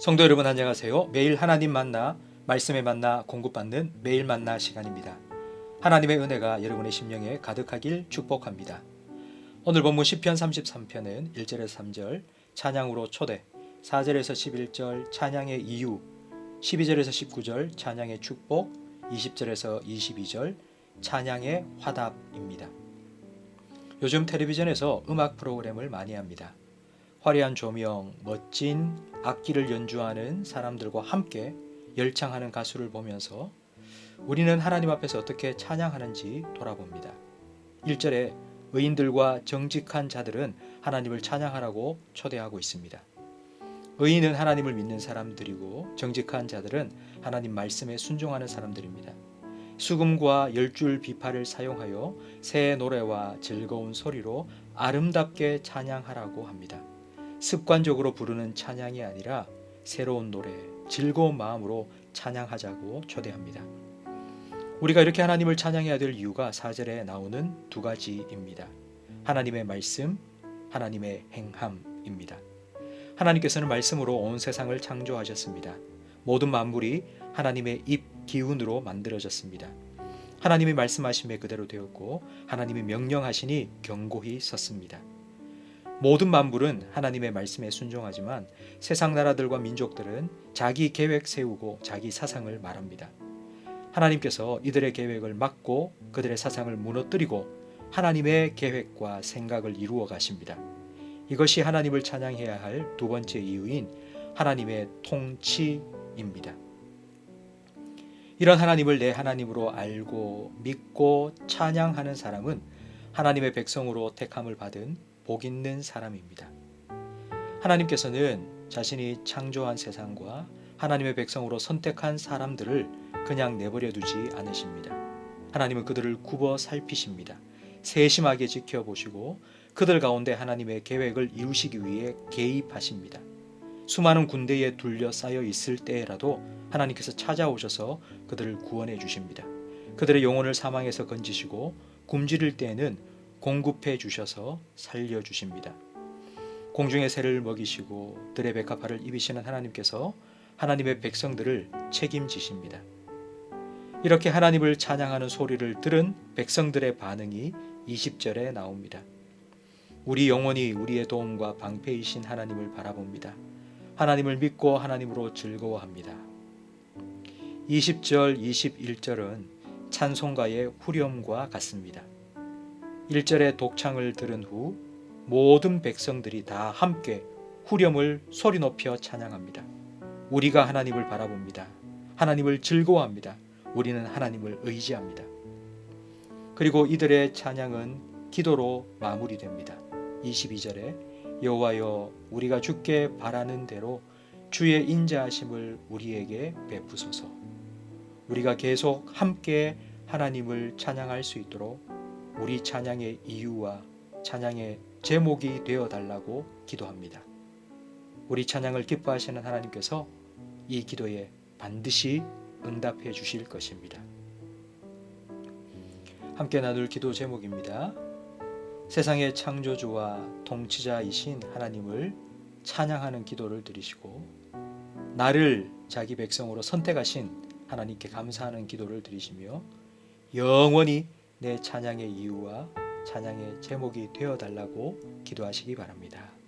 성도 여러분 안녕하세요. 매일 하나님 만나 말씀에 만나 공급받는 매일 만나 시간입니다. 하나님의 은혜가 여러분의 심령에 가득하길 축복합니다. 오늘 본문 시편 33편은 1절에서 3절 찬양으로 초대, 4절에서 11절 찬양의 이유, 12절에서 19절 찬양의 축복, 20절에서 22절 찬양의 화답입니다. 요즘 텔레비전에서 음악 프로그램을 많이 합니다. 화려한 조명, 멋진 악기를 연주하는 사람들과 함께 열창하는 가수를 보면서 우리는 하나님 앞에서 어떻게 찬양하는지 돌아봅니다. 1절에 의인들과 정직한 자들은 하나님을 찬양하라고 초대하고 있습니다. 의인은 하나님을 믿는 사람들이고 정직한 자들은 하나님 말씀에 순종하는 사람들입니다. 수금과 열줄 비파를 사용하여 새 노래와 즐거운 소리로 아름답게 찬양하라고 합니다. 습관적으로 부르는 찬양이 아니라 새로운 노래, 즐거운 마음으로 찬양하자고 초대합니다. 우리가 이렇게 하나님을 찬양해야 될 이유가 4절에 나오는 두 가지입니다. 하나님의 말씀, 하나님의 행함입니다. 하나님께서는 말씀으로 온 세상을 창조하셨습니다. 모든 만물이 하나님의 입 기운으로 만들어졌습니다. 하나님이 말씀하심에 그대로 되었고 하나님이 명령하시니 견고히 섰습니다. 모든 만물은 하나님의 말씀에 순종하지만 세상 나라들과 민족들은 자기 계획 세우고 자기 사상을 말합니다. 하나님께서 이들의 계획을 막고 그들의 사상을 무너뜨리고 하나님의 계획과 생각을 이루어 가십니다. 이것이 하나님을 찬양해야 할 두 번째 이유인 하나님의 통치입니다. 이런 하나님을 내 하나님으로 알고 믿고 찬양하는 사람은 하나님의 백성으로 택함을 받은 복 있는 사람입니다. 하나님께서는 자신이 창조한 세상과 하나님의 백성으로 선택한 사람들을 그냥 내버려 두지 않으십니다. 하나님은 그들을 굽어 살피십니다. 세심하게 지켜보시고 그들 가운데 하나님의 계획을 이루시기 위해 개입하십니다. 수많은 군대에 둘러싸여 있을 때라도 하나님께서 찾아오셔서 그들을 구원해 주십니다. 그들의 영혼을 사망에서 건지시고 굶주릴 때에는 공급해 주셔서 살려 주십니다. 공중의 새를 먹이시고 들의 백합화를 입이시는 하나님께서 하나님의 백성들을 책임지십니다. 이렇게 하나님을 찬양하는 소리를 들은 백성들의 반응이 20절에 나옵니다. 우리 영혼이 우리의 도움과 방패이신 하나님을 바라봅니다. 하나님을 믿고 하나님으로 즐거워합니다. 20절, 21절은 찬송가의 후렴과 같습니다. 1절의 독창을 들은 후 모든 백성들이 다 함께 후렴을 소리 높여 찬양합니다. 우리가 하나님을 바라봅니다. 하나님을 즐거워합니다. 우리는 하나님을 의지합니다. 그리고 이들의 찬양은 기도로 마무리됩니다. 22절에 여호와여 우리가 주께 바라는 대로 주의 인자하심을 우리에게 베푸소서. 우리가 계속 함께 하나님을 찬양할 수 있도록 우리 찬양의 이유와 찬양의 제목이 되어 달라고 기도합니다. 우리 찬양을 기뻐하시는 하나님께서 이 기도에 반드시 응답해 주실 것입니다. 함께 나눌 기도 제목입니다. 세상의 창조주와 통치자이신 하나님을 찬양하는 기도를 드리시고 나를 자기 백성으로 선택하신 하나님께 감사하는 기도를 드리시며 영원히 내 찬양의 이유와 찬양의 제목이 되어 달라고 기도하시기 바랍니다.